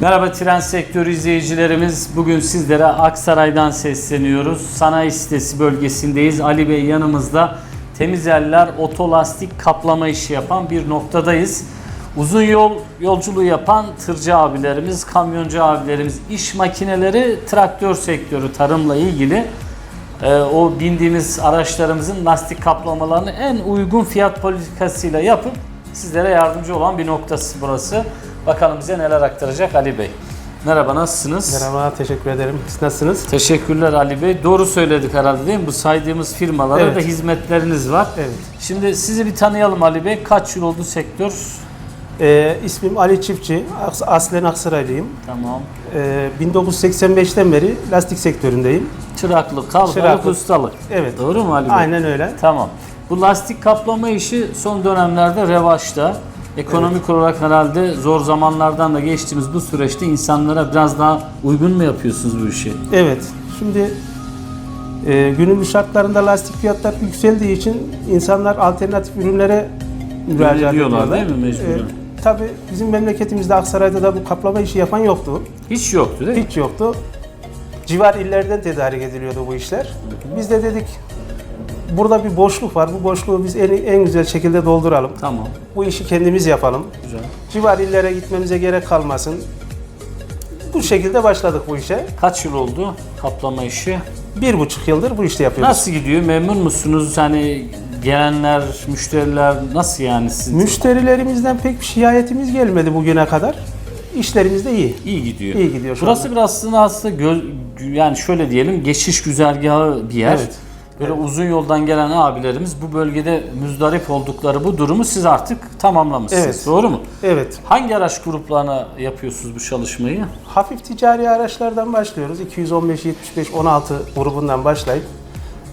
Merhaba tren sektörü izleyicilerimiz. Bugün sizlere Aksaray'dan sesleniyoruz. Sanayi sitesi bölgesindeyiz. Ali Bey yanımızda. Temiz eller otolastik kaplama işi yapan bir noktadayız. Uzun yol yolculuğu yapan tırcı abilerimiz, kamyoncu abilerimiz, iş makineleri, traktör sektörü, tarımla ilgili e, o bindiğimiz araçlarımızın lastik kaplamalarını en uygun fiyat politikasıyla yapıp sizlere yardımcı olan bir noktası burası. Bakalım bize neler aktaracak Ali Bey. Merhaba nasılsınız? Merhaba, teşekkür ederim. Siz nasılsınız? Teşekkürler Ali Bey. Doğru söyledik herhalde değil mi? Bu saydığımız firmalara Evet. da hizmetleriniz var. Evet. Şimdi sizi bir tanıyalım Ali Bey. Kaç yıl oldu sektör? Ee, ismim Ali Çiftçi, aslen Aksaraylıyım. Tamam. Ee, 1985'ten beri lastik sektöründeyim. Çıraklık, Çıraklık. ustalık. Evet. Doğru mu Ali Bey? Aynen öyle. Tamam. Bu lastik kaplama işi son dönemlerde revaçta. Ekonomik olarak herhalde zor zamanlardan da geçtiğimiz bu süreçte insanlara biraz daha uygun mu yapıyorsunuz bu işi? Evet. Şimdi e, günümüz şartlarında lastik fiyatları yükseldiği için insanlar alternatif ürünlere müracaat ediyorlar, değil mi mecburen? tabii bizim memleketimizde Aksaray'da da bu kaplama işi yapan yoktu. Hiç yoktu değil mi? Hiç yoktu. Civar illerden tedarik ediliyordu bu işler. Biz de dedik burada bir boşluk var. Bu boşluğu biz en, en güzel şekilde dolduralım. Tamam. Bu işi kendimiz yapalım. Güzel. Civar illere gitmemize gerek kalmasın. Bu şekilde başladık bu işe. Kaç yıl oldu kaplama işi? Bir buçuk yıldır bu işte yapıyoruz. Nasıl gidiyor? Memnun musunuz? Hani gelenler, müşteriler nasıl yani siz? Müşterilerimizden pek bir şikayetimiz gelmedi bugüne kadar. İşlerimiz de iyi. İyi gidiyor. İyi gidiyor şu Burası anda. biraz aslında aslında göl, yani şöyle diyelim geçiş güzergahı bir yer. Evet. Böyle uzun yoldan gelen abilerimiz bu bölgede müzdarip oldukları bu durumu siz artık tamamlamışsınız. Evet. Doğru mu? Evet. Hangi araç gruplarına yapıyorsunuz bu çalışmayı? Hafif ticari araçlardan başlıyoruz. 215, 75, 16 grubundan başlayıp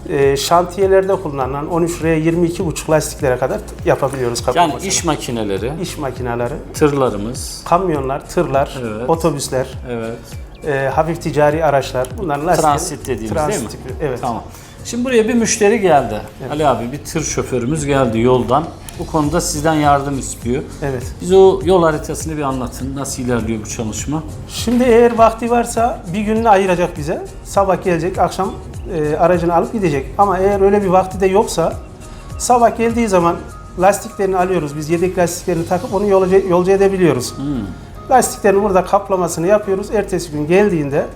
e, şantiyelerde kullanılan 13R 22,5 lastiklere kadar yapabiliyoruz Yani kaplamasını. iş makineleri, iş makineleri, tırlarımız, kamyonlar, tırlar, Evet. otobüsler, evet, e, hafif ticari araçlar. Bunların lastik, transit dediğimiz değil mi? transit tipi, Evet. Tamam. Şimdi buraya bir müşteri geldi. Ali abi bir tır şoförümüz geldi yoldan. Bu konuda sizden yardım istiyor. Evet. Bize o yol haritasını bir anlatın. Nasıl ilerliyor bu çalışma? Şimdi eğer vakti varsa bir gününü ayıracak bize. Sabah gelecek, akşam e, aracını alıp gidecek. Ama eğer öyle bir vakti de yoksa sabah geldiği zaman lastiklerini alıyoruz. Biz yedek lastiklerini takıp onu yolcu, yolcu edebiliyoruz. Hmm. Lastiklerin burada kaplamasını yapıyoruz. Ertesi gün geldiğinde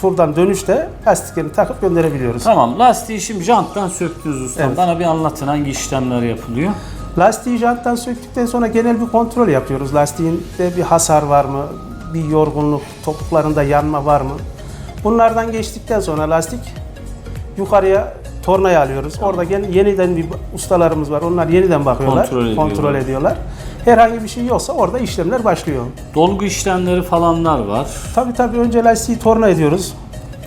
turdan dönüşte lastiklerini takıp gönderebiliyoruz. Tamam lastiği şimdi janttan söktünüz ustam. Evet. Bana bir anlatın hangi işlemler yapılıyor? Lastiği janttan söktükten sonra genel bir kontrol yapıyoruz. Lastiğinde bir hasar var mı? Bir yorgunluk, topuklarında yanma var mı? Bunlardan geçtikten sonra lastik yukarıya tornaya alıyoruz. Orada yeniden bir ustalarımız var. Onlar yeniden bakıyorlar, Kontrol ediyorlar. kontrol ediyorlar. Herhangi bir şey yoksa orada işlemler başlıyor. Dolgu işlemleri falanlar var. Tabii tabii önce lastiği torna ediyoruz.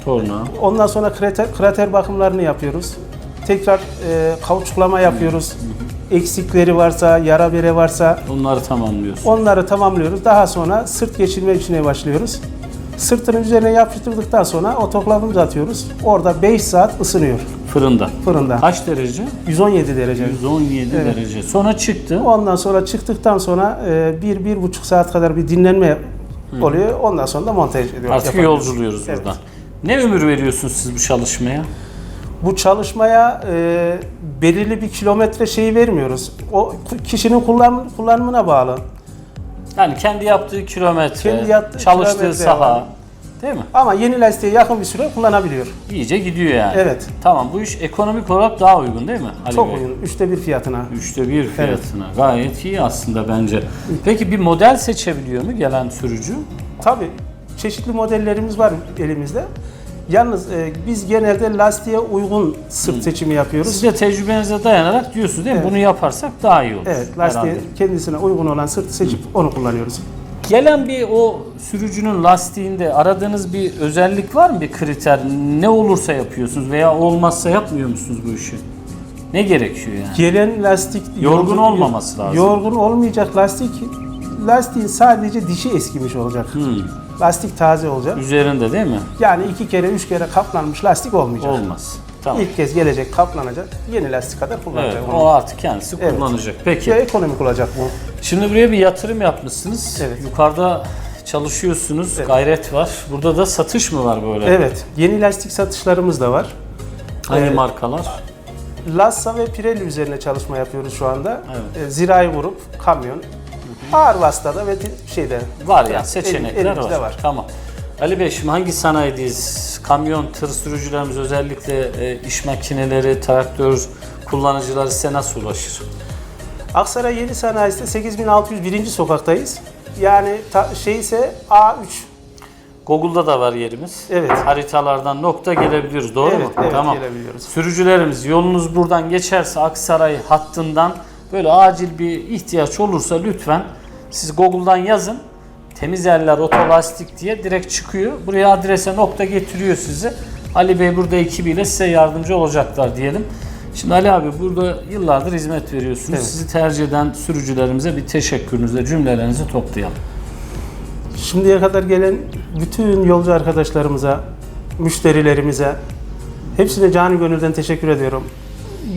Torna. Ondan sonra krater, krater bakımlarını yapıyoruz. Tekrar e, kauçuklama yapıyoruz. Eksikleri varsa, yara bere varsa Onları tamamlıyorsun. Onları tamamlıyoruz. Daha sonra sırt geçirme işine başlıyoruz. Sırtının üzerine yapıştırdıktan sonra otoklavımıza atıyoruz. Orada 5 saat ısınıyor Fırında. fırında. Kaç derece? 117 derece. 117 Evet. derece. Sonra çıktı. Ondan sonra çıktıktan sonra 1-1,5 saat kadar bir dinlenme oluyor. Ondan sonra da montaj ediyoruz. Artık yolculuyoruz Evet. buradan. Ne ömür veriyorsunuz siz bu çalışmaya? Bu çalışmaya e, belirli bir kilometre şeyi vermiyoruz. O kişinin kullan, kullanımına bağlı. Yani kendi yaptığı kilometre, Kendi yaptığı çalıştığı kilometre saha. var. Değil mi? Ama yeni lastiğe yakın bir süre kullanabiliyor. İyice gidiyor yani. Evet. Tamam bu iş ekonomik olarak daha uygun değil mi? Ali Çok Bey? uygun. Üçte bir fiyatına. Üçte bir fiyatına. Gayet iyi aslında bence. Peki bir model seçebiliyor mu gelen sürücü? Tabii çeşitli modellerimiz var elimizde. Yalnız e, biz genelde lastiğe uygun sırt seçimi yapıyoruz. Siz de tecrübenize dayanarak diyorsunuz değil mi? Evet. Bunu yaparsak daha iyi olur. Evet, lastiğe herhalde. kendisine uygun olan sırtı seçip onu kullanıyoruz. Gelen bir o sürücünün lastiğinde aradığınız bir özellik var mı? Bir kriter? Ne olursa yapıyorsunuz veya olmazsa yapmıyor musunuz bu işi? Ne gerekiyor yani? Gelen lastik Yorgun yolcu- olmaması lazım. Yorgun olmayacak lastik. Lastiğin sadece dişi eskimiş olacak. Hmm. Lastik taze olacak. Üzerinde değil mi? Yani iki kere, üç kere kaplanmış lastik olmayacak. Olmaz. Tamam. İlk kez gelecek, kaplanacak. Yeni lastik kadar Evet, kullanacak. onu. o artık kendisi Evet. kullanacak. Peki. Ya ekonomik olacak bu. Şimdi buraya bir yatırım yapmışsınız. Evet. Yukarıda çalışıyorsunuz. Evet. Gayret var. Burada da satış mı var böyle? Evet, yeni lastik satışlarımız da var. Hangi Evet. markalar? Lassa ve Pirelli üzerine çalışma yapıyoruz şu anda. Evet. E, Zirai grup, kamyon. Ağır vasıtada ve şeyde Var ya Yani seçenekler var. var. Tamam. Ali Bey şimdi hangi sanayideyiz? Kamyon, tır sürücülerimiz özellikle e, iş makineleri, traktör kullanıcıları size nasıl ulaşır? Aksaray Yeni Sanayisi'de 8601. sokaktayız. Yani ta, şey ise A3. Google'da da var yerimiz. Evet. Haritalardan nokta gelebiliyoruz. Doğru evet, mu? evet tamam. gelebiliyoruz. Sürücülerimiz yolunuz buradan geçerse Aksaray hattından böyle acil bir ihtiyaç olursa lütfen siz Google'dan yazın. Temiz yerler otolastik diye direkt çıkıyor. Buraya adrese nokta getiriyor sizi. Ali Bey burada ekibiyle size yardımcı olacaklar diyelim. Şimdi Ali abi burada yıllardır hizmet veriyorsunuz. Evet. Sizi tercih eden sürücülerimize bir teşekkürünüzle cümlelerinizi toplayalım. Şimdiye kadar gelen bütün yolcu arkadaşlarımıza, müşterilerimize hepsine canı gönülden teşekkür ediyorum.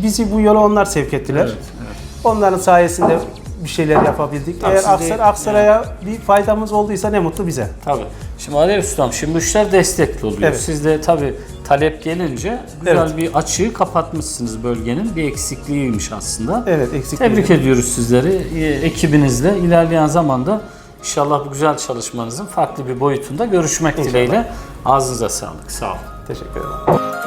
Bizi bu yola onlar sevk ettiler. Onların sayesinde bir şeyler yapabildik. Tabii Eğer siz de- Aksar, Aksaray'a bir faydamız olduysa ne mutlu bize. Tabii. Şimdi Ali Ustam, şimdi bu işler destekli oluyor. Evet. Siz de tabii talep gelince güzel Evet. bir açığı kapatmışsınız bölgenin. Bir eksikliğiymiş aslında. Evet eksik Tebrik ediyoruz sizleri e, ekibinizle. İlerleyen zamanda inşallah bu güzel çalışmanızın farklı bir boyutunda görüşmek dileğiyle. Ağzınıza sağlık. Sağ olun. Teşekkür ederim.